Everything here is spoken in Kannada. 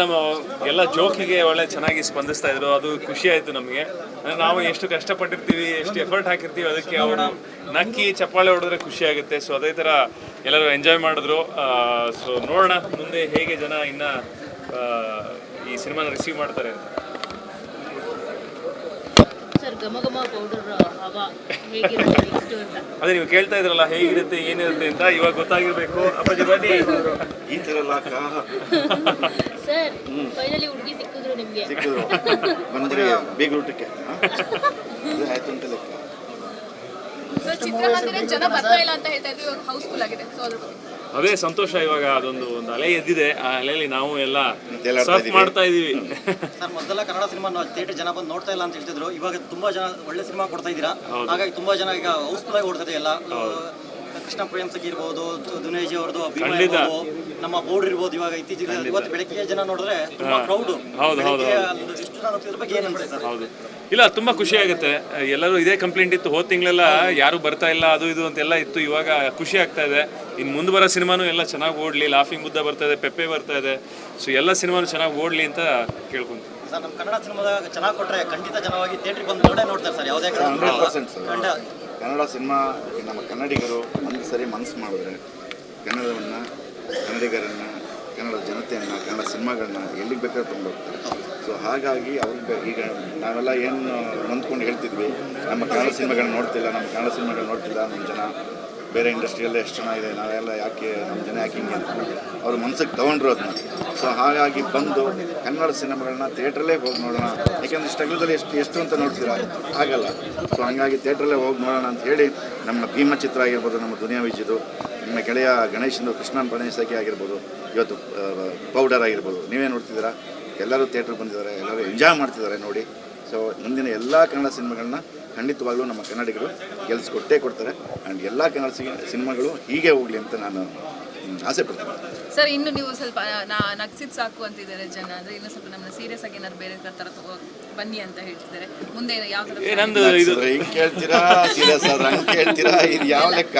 ನಮ್ಮ ಎಲ್ಲ ಜೋಕಿಗೆ ಒಳ್ಳೆ ಚೆನ್ನಾಗಿ ಸ್ಪಂದಿಸ್ತಾ ಇದ್ರು. ಅದು ಖುಷಿ ಆಯ್ತು ನಮಗೆ. ಅಂದ್ರೆ ನಾವು ಎಷ್ಟು ಕಷ್ಟಪಟ್ಟಿರ್ತೀವಿ, ಎಷ್ಟು ಎಫರ್ಟ್ ಹಾಕಿರ್ತೀವಿ ಅದಕ್ಕೆ ಅವರು ನಕ್ಕಿ ಚಪ್ಪಾಳೆ ಹೊಡೆದ್ರೆ ಖುಷಿ ಆಗುತ್ತೆ. ಸೊ ಅದೇ ತರ ಎಲ್ಲರೂ ಎಂಜಾಯ್ ಮಾಡಿದ್ರು. ಸೊ ನೋಡೋಣ ಮುಂದೆ ಹೇಗೆ ಜನ ಇನ್ನ ಈ ಸಿನಿಮಾನ ರಿಸೀವ್ ಮಾಡ್ತಾರೆ ಅಂತ ಸರ್ ಘಮ ಘಮ ಪೌಡರ್ ಹವ ಹೇಗಿರುತ್ತೆ ನೆಕ್ಸ್ಟ್ ಅಂತ ಅದೇ ನೀವು ಕೇಳ್ತಾ ಇದ್ರಲ್ಲ ಹೇಗಿರುತ್ತೆ ಏನಿರುತ್ತೆ ಅಂತ ಇವಾಗ ಗೊತ್ತಾಗಿರ್ಬೇಕು. ಅಪ್ಪಾಜಿ ಬನ್ನಿ. ಈ ಸರ್ ಫೈನಲಿ ಹುಡುಗಿ ಸಿಕ್ಕಿದ್ರು ನಿಮ್ಗೆ. ಸಿಕ್ಕಿದ್ರು. ಬಂದ್ರೆ ಬೇಗ ಊಟಕ್ಕೆ? ಆಯ್ತು ಅಂತ ಲೆಕ್ಕ. ಚಿತ್ರಮಂದಿರ ಜನ ಬರ್ತಾ ಇಲ್ಲ ಅಂತ ಹೇಳ್ತಾ ಇದ್ರು ಇವಾಗ ಹೌಸ್ಫುಲ್ ಆಗಿದೆ. ಸೊ ಅದ್ರ ಬಗ್ಗೆ ಅದೇ ಸಂತೋಷ ಇವಾಗ ಅದೊಂದು ಒಂದು ಅಲೆ ಎದ್ದಿದೆ. ಆ ಅಲೆಯಲ್ಲಿ ನಾವು ಎಲ್ಲ ಸರ್ಫ್ ಮಾಡ್ತಾ ಇದೀವಿ ಸರ್ ಮೊದಲ ಕನ್ನಡ ಸಿನಿಮಾ ಥಿಯೇಟರ್ ಜನ ಬಂದು ನೋಡ್ತಾ ಇಲ್ಲ ಅಂತ ಹೇಳ್ತಿದ್ರು. ಇವಾಗ ತುಂಬಾ ಜನ ಒಳ್ಳೆ ಸಿನಿಮಾ ಕೊಡ್ತಾ ಇದ್ದೀರಾ? ಹಾಗಾಗಿ ತುಂಬಾ ಜನ ಈಗ ಹೌಸ್ಫುಲ್ ಆಗಿ ಓಡ್ತದೆ ಎಲ್ಲ. ಕೃಷ್ಣ ಪ್ರೇಮ್ ಸಖಿ ಇರ್ಬೋದು ದುನೇಜಿ ಅವ್ರದ್ದು. ಇರ್ಬೋದು ನಮ್ಮ ಬೋರ್ಡ್ ಇರ್ಬೋದು ಇವಾಗ ಇತ್ತೀಚೆಗೆ ಇವತ್ತು ಬೆಳಗ್ಗೆ ಜನ ನೋಡಿದ್ರೆ ತುಂಬಾ ಕ್ರೌಡ್ ಹೌದು, ಹೌದು, ಇಷ್ಟು ಜನ ಇದ್ರ ಬಗ್ಗೆ ಏನ್ ಅನ್ಸುತ್ತೆ ಸರ್ ಹೌದು. ಇಲ್ಲ ತುಂಬಾ ಖುಷಿ ಆಗುತ್ತೆ. ಎಲ್ಲರೂ ಇದೇ ಕಂಪ್ಲೇಂಟ್ ಇತ್ತು. ಹೋದ ತಿಂಗಳೆಲ್ಲ ಯಾರು ಬರ್ತಾ ಇಲ್ಲ ಅದು ಇದು ಅಂತೆಲ್ಲ ಇತ್ತು. ಇವಾಗ ಖುಷಿ ಆಗ್ತಾ ಇದೆ. ಇನ್ನು ಮುಂದೆ ಬರೋ ಸಿನಿಮಾನು ಎಲ್ಲ ಚೆನ್ನಾಗಿ ಓಡ್ಲಿ. ಲಾಫಿಂಗ್ ಬುದ್ಧ ಬರ್ತಾ ಇದೆ ಪೆಪ್ಪೆ ಬರ್ತಾ ಇದೆ. ಸೊ ಎಲ್ಲ ಸಿನಿಮಾನು ಚೆನ್ನಾಗಿ ಓಡ್ಲಿ ಅಂತ ಕೇಳ್ಕೊಂತೀನಿ ಸರ್ ನಮ್ಮ ಕನ್ನಡ ಸಿನಿಮಾದ ಚೆನ್ನಾಗಿ ಕೊಟ್ರೆ ಖಂಡಿತ ಜನವಾಗಿ ಥಿಯೇಟ್ರಿಗೆ ಬಂದು ನೋಡೇ ನೋಡ್ತಾರೆ ಸರ್ ಯಾವುದೇ ಸರ್. ಖಂಡ ಕನ್ನಡ ಸಿನಿಮಾ ನಮ್ಮ ಕನ್ನಡಿಗರು ಒಂದು ಸರಿ ಮನಸ್ಸು ಮಾಡಿದ್ರೆ ಕನ್ನಡವನ್ನು, ಕನ್ನಡಿಗರನ್ನು, ಕನ್ನಡ ಜನತೆಯನ್ನು, ಕನ್ನಡ ಸಿನಿಮಾಗಳನ್ನ ಎಲ್ಲಿಗೆ ಬೇಕಾದ್ರೂ ತೊಗೊಂಡು ಹೋಗ್ತಾರೆ ಸೊ ಹಾಗಾಗಿ ಅವ್ರಿಗೆ ಈಗ ನಾವೆಲ್ಲ ಏನು ನೊಂದ್ಕೊಂಡು ಹೇಳ್ತಿದ್ವಿ, ನಮ್ಮ ಕನ್ನಡ ಸಿನಿಮಾಗಳನ್ನ ನೋಡ್ತಿಲ್ಲ, ನಮ್ಮ ಕನ್ನಡ ಸಿನಿಮಾಗಳನ್ನ ನೋಡ್ತಿಲ್ಲ, ನಮ್ಮ ಜನ ಬೇರೆ ಇಂಡಸ್ಟ್ರಿಯಲ್ಲೇ ಎಷ್ಟು ಚೆನ್ನಾಗಿದೆ ನಾವೆಲ್ಲ ಯಾಕೆ ನಮ್ಮ ಜನ ಯಾಕೆ ಹಿಂಗೆ ಅಂತ. ಅವ್ರ ಮನ್ಸಿಗೆ ತೊಗೊಂಡ್ರು ಅದನ್ನ. ಸೊ ಹಾಗಾಗಿ ಬಂದು ಕನ್ನಡ ಸಿನಿಮಾಗಳನ್ನ ಥಿಯೇಟ್ರಲ್ಲೇ ಹೋಗಿ ನೋಡೋಣ. ಯಾಕೆಂದ್ರೆ ಸ್ಟ್ರಗಲ್ದಲ್ಲಿ ಎಷ್ಟು ಎಷ್ಟು ಅಂತ ನೋಡ್ತೀರಾ? ಆಗಲ್ಲ. ಸೊ ಹಾಗಾಗಿ ಥಿಯೇಟ್ರಲ್ಲೇ ಹೋಗಿ ನೋಡೋಣ ಅಂತ ಹೇಳಿ ನಮ್ಮ ಭೀಮ ಚಿತ್ರ ಆಗಿರ್ಬೋದು, ನಮ್ಮ ದುನಿಯಾ ವಿಜಿದು, ನಮ್ಮ ಗೆಳೆಯ ಗಣೇಶಂದು ಕೃಷ್ಣನ್ ಪ್ರಣಯಸಖಿ ಆಗಿರ್ಬೋದು, ಇವತ್ತು ಪೌಡರ್ ಆಗಿರ್ಬೋದು. ನೀವೇ ನೋಡ್ತಿದ್ದೀರಾ? ಎಲ್ಲರೂ ಥಿಯೇಟ್ರಿಗೆ ಬಂದಿದ್ದಾರೆ, ಎಲ್ಲರೂ ಎಂಜಾಯ್ ಮಾಡ್ತಿದ್ದಾರೆ ನೋಡಿ. ಸೊ ಮುಂದಿನ ಎಲ್ಲ ಕನ್ನಡ ಸಿನಿಮಾಗಳನ್ನ ಖಂಡಿತವಾಗ್ಲೂ ನಮ್ಮ ಕನ್ನಡಿಗರು ಗೆಲ್ಸ್ಕೊಟ್ಟೇ ಕೊಡ್ತಾರೆ. ಆ್ಯಂಡ್ ಎಲ್ಲ ಕನ್ನಡ ಸಿ- ಸಿನಿಮಾಗಳು ಹೀಗೆ ಹೋಗಲಿ ಅಂತ ನಾನು ಆಸೆ ಪಡ್ತೀನಿ. ಸರ್ ಇನ್ನು ನೀವು ಸ್ವಲ್ಪ ನಾ ನಗ್ಸಿದ್ ಸಾಕು ಅಂತಿದ್ದಾರೆ ಜನ. ಅಂದ್ರೆ ಇನ್ನು ಸ್ವಲ್ಪ ನಮ್ಮನ್ನ ಸೀರಿಯಸ್ ಆಗಿ ಏನಾದ್ರು ಬೇರೆ ತರ ತಗೋ ಬನ್ನಿ ಅಂತ ಹೇಳ್ತಿದ್ದಾರೆ. ಮುಂದೆ ಯಾವ ನಂದು ಕೇಳ್ತೀರಾ? ಸೀರಿಯಸ್ ಆದ್ರೆ ಹಂಗೆ ಕೇಳ್ತೀರಾ? ಇದು ಯಾವ ಲೆಕ್ಕ?